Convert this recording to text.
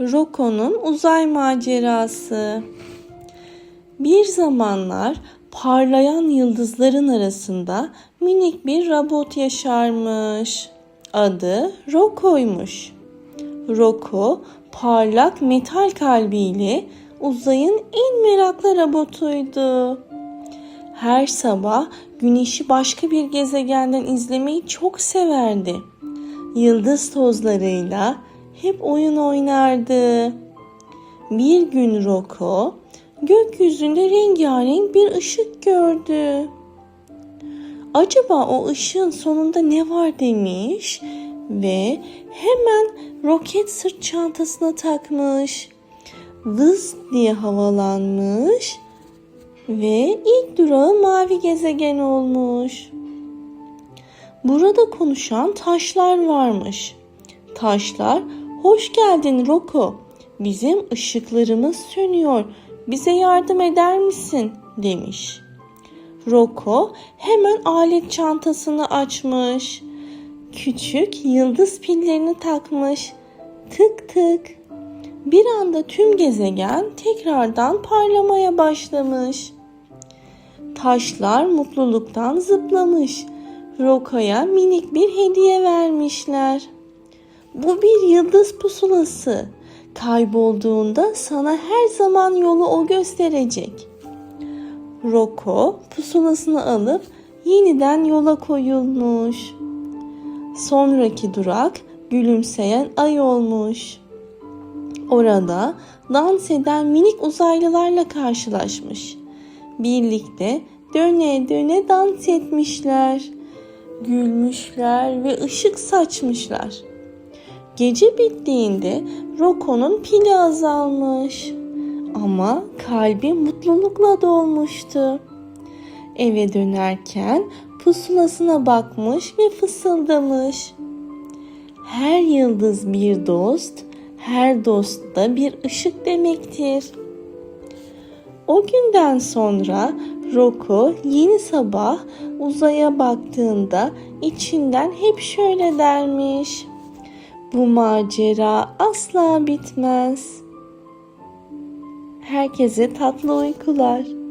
Roko'nun uzay macerası. Bir zamanlar parlayan yıldızların arasında minik bir robot yaşarmış. Adı Roko'ymuş. Roko parlak metal kalbiyle uzayın en meraklı robotuydu. Her sabah güneşi başka bir gezegenden izlemeyi çok severdi. Yıldız tozlarıyla hep oyun oynardı. Bir gün Roko gökyüzünde rengarenk bir ışık gördü. Acaba o ışığın sonunda ne var demiş ve hemen roket sırt çantasına takmış. Vız diye havalanmış ve ilk durağı mavi gezegen olmuş. Burada konuşan taşlar varmış. Taşlar, hoş geldin Roko. Bizim ışıklarımız sönüyor. Bize yardım eder misin? demiş. Roko hemen alet çantasını açmış. Küçük yıldız pillerini takmış. Tık tık. Bir anda tüm gezegen tekrardan parlamaya başlamış. Taşlar mutluluktan zıplamış. Roko'ya minik bir hediye vermişler. Bu bir yıldız pusulası. Kaybolduğunda sana her zaman yolu o gösterecek. Roko pusulasını alıp yeniden yola koyulmuş. Sonraki durak gülümseyen ay olmuş. Orada dans eden minik uzaylılarla karşılaşmış. Birlikte döne döne dans etmişler. Gülmüşler ve ışık saçmışlar. Gece bittiğinde Roko'nun pili azalmış. Ama kalbi mutlulukla dolmuştu. Eve dönerken pusulasına bakmış ve fısıldamış. Her yıldız bir dost, her dost da bir ışık demektir. O günden sonra Roko yeni sabah uzaya baktığında içinden hep şöyle dermiş. Bu macera asla bitmez. Herkese tatlı uykular.